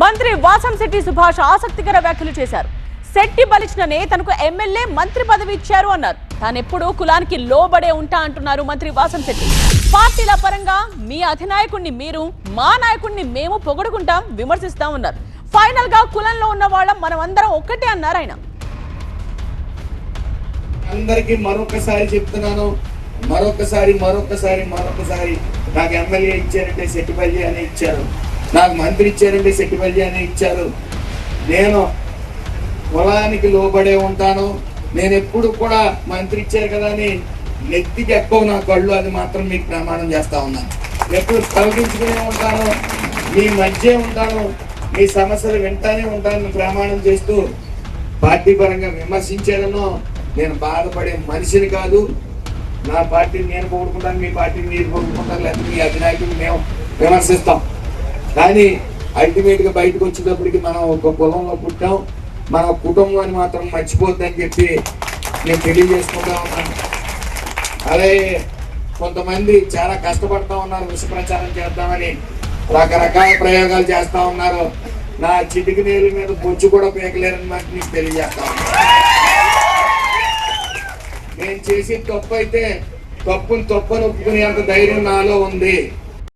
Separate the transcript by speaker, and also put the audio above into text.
Speaker 1: మంత్రి వాసంశెట్టి సుభాష్ ఆసక్తికర వ్యాఖ్యలు చేశారు. శెట్టి బలిచిన నేతనకు ఎమ్మెల్యే మంత్రి పదవి ఇచ్చారు అన్నారు. తానెప్పుడు కులానికి లోబడే ఉంటా అంటున్నారు మంత్రి వాసంశెట్టి పార్టీల పరంగా మీ అధినాయకుణ్ణి మీరు మా నాయకుణ్ణి మేము పొగడుకుంటాం విమర్శిస్తాం అన్నారు. ఫైనల్గా కులంలో ఉన్న వాళ్ళం మనం అందరం ఒక్కటే అన్నారు ఆయన.
Speaker 2: అందరికీ మరొకసారి చెప్తున్నాను. మరొకసారి మరొకసారి మరొకసారి నాకు ఎమ్మెల్యే ఇచ్చారంటే సెట్టిపల్లి అని ఇచ్చారు. నాకు మంత్రి ఇచ్చారండి సెట్టిపల్లి అని ఇచ్చారు. నేను కులానికి లోబడే ఉంటాను. నేను ఎప్పుడు కూడా మంత్రి ఇచ్చారు కదా అని నెత్తికి ఎక్కువ నా కళ్ళు అది మాత్రం మీకు ప్రమాణం చేస్తా ఉన్నాను. ఎప్పుడు కలిగించుకునే ఉంటాను మీ మధ్య ఉంటాను మీ సమస్యలు వింటానే ఉంటాను ప్రమాణం చేస్తూ పార్టీ పరంగా విమర్శించేదనో నేను బాధపడే మనిషిని కాదు. నా పార్టీని నేను పోగొట్టుకుంటాను మీ పార్టీని మీరు పోగొట్టుకుంటాను లేకపోతే మీ అధినాయకుడిని మేము విమర్శిస్తాం. కానీ అల్టిమేట్గా బయటకు వచ్చేటప్పటికి మనం ఒక కులంలో పుట్టాం. మన కుటుంబాన్ని మాత్రం మర్చిపోద్దని చెప్పి నేను తెలియజేసుకుంటా ఉన్నాను. అలాగే కొంతమంది చాలా కష్టపడతా ఉన్నారు విష ప్రచారం చేద్దామని రకరకాల ప్రయోగాలు చేస్తూ ఉన్నారు. నా చిటికి నీళ్ళ మీద బొచ్చు కూడా పీకలేరని మాట నీకు తెలియజేస్తా నేను చేసి తప్పు అయితే తప్పుని తప్పును ఒప్పుకునే అంత ధైర్యం నాలో ఉంది.